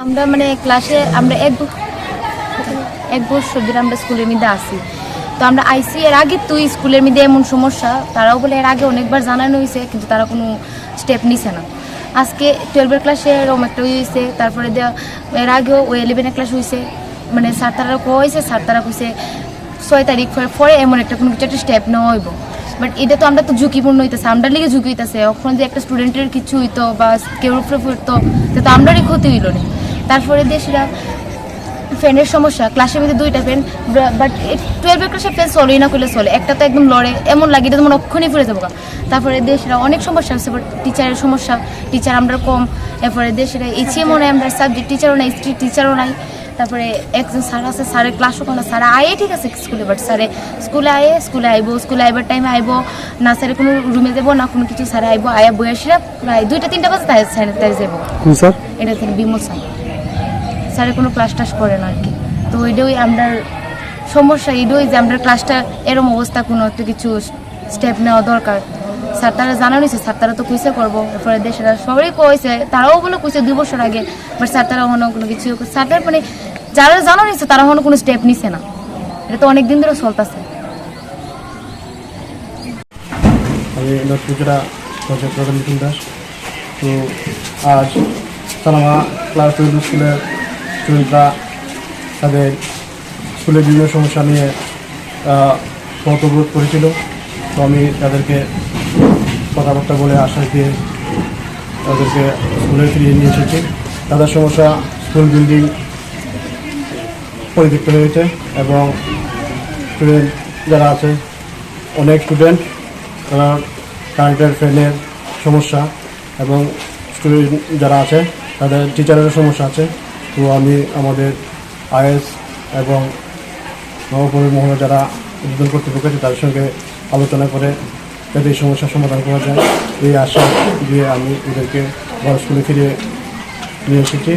আমরা মানে ক্লাসে আমরা এক এক বছর ধরে আমরা স্কুলের মধ্যে আসি তো আমরা আইসি এর আগে তুই স্কুলের মধ্যে এমন সমস্যা, তারাও বলে এর আগে অনেকবার জানানো হয়েছে, কিন্তু তারা কোনো স্টেপ নিছে না। আজকে টুয়েলভের ক্লাসে এরকম একটা হয়েছে তারপরে এর আগেও ওই ইলেভেনের ক্লাস হয়েছে। মানে স্যার তারা কয়েছে স্যার তারা কইছে, ছয় তারিখ পরে- এমন একটা কোনো কিছু একটা স্টেপ নেওয়া হইব। বাট এটা তো আমরা তো ঝুঁকিপূর্ণ হইতেছে আমরা লিগে ঝুঁকি হইতেছে। এখন যে একটা স্টুডেন্টের কিছু হইতো বা কেউ উপরে পড়তো তো আমরারই ক্ষতি হইল না। তারপরে সেটা ফ্যানের সমস্যা ক্লাসের মধ্যে দুইটা ফ্যান বাট টুয়েলভের ক্লাসে ফ্যান চলেই না করলে চলে। একটা তো একদম লড়ে এমন লাগে এটা তোমার অক্ষণই ফুরে যাব তারপরে দেশেরা অনেক সমস্যা আছে বাট টিচারের সমস্যা টিচার আমরা কম। এরপরে দেশেরা ইচ্ছেও নাই আমরা সাবজেক্ট টিচারও নাই স্ট্রিট টিচারও নাই। তারপরে একজন স্যার আছে স্যারের ক্লাসও কোনো স্যার আয়ে ঠিক আছে স্কুলে বাট স্যারে স্কুলে আয়ে স্কুলে আইব স্কুলে আইবার টাইমে আইব। না স্যারে কোনো রুমে দেবো না কোনো কিছু স্যারে আইব আয়া বয়সীরা প্রায় দুইটা তিনটা বাজে তাই স্যার তাই যাব স্যার এটা থেকে বিমল স্যার স্যারে কোনো ক্লাস টাস করে না আর কি। তো ওইটাই আমরা সমস্যা, এটাই যে আমরা ক্লাসটা এরম অবস্থা, কোনো একটা কিছু স্টেপ নেওয়া দরকার। স্যার তারা জানানো হয়েছে স্যার তারা তো কুইসে করব। এরপরে দেশেরা সবারই কইছে, তারাও বলে কুইসে দুই বছর আগে বাট স্যার তারা এখনও কোনো কিছু স্যার তারা মানে যারা জানানো হয়েছে তারা এখনও কোনো স্টেপ নিছে না। এটা তো অনেক দিন ধরে চলতেছে। আমি প্রজেক্ট প্রধান নিখিল দাস। তো আজ সালামা ক্লাস স্কুলের স্টুডেন্টরা তাদের স্কুলের বিভিন্ন সমস্যা নিয়ে পথ অবরোধ করেছিল। তো আমি তাদেরকে কথাবার্তা বলে আশ্বাস দিয়ে তাদেরকে স্কুলে ফিরিয়ে নিয়ে এসেছি। তাদের সমস্যা স্কুল বিল্ডিং পরিত্যক্ত হয়েছে এবং স্টুডেন্ট যারা আছে, অনেক স্টুডেন্ট, তারা কারেন্টের ফ্যানের সমস্যা এবং স্টুডেন্ট যারা আছে, তাদের টিচারেরও সমস্যা আছে। তো আমি আমাদের আইএস এবং নবপুরের মহলে যারা উদ্বোধন কর্তৃপক্ষ আছে তাদের সঙ্গে আলোচনা করে যাতে এই সমস্যার সমাধান করা যায়। এই আশা দিয়ে আমি এদেরকে বড় ফিরে নিয়ে এসেছি।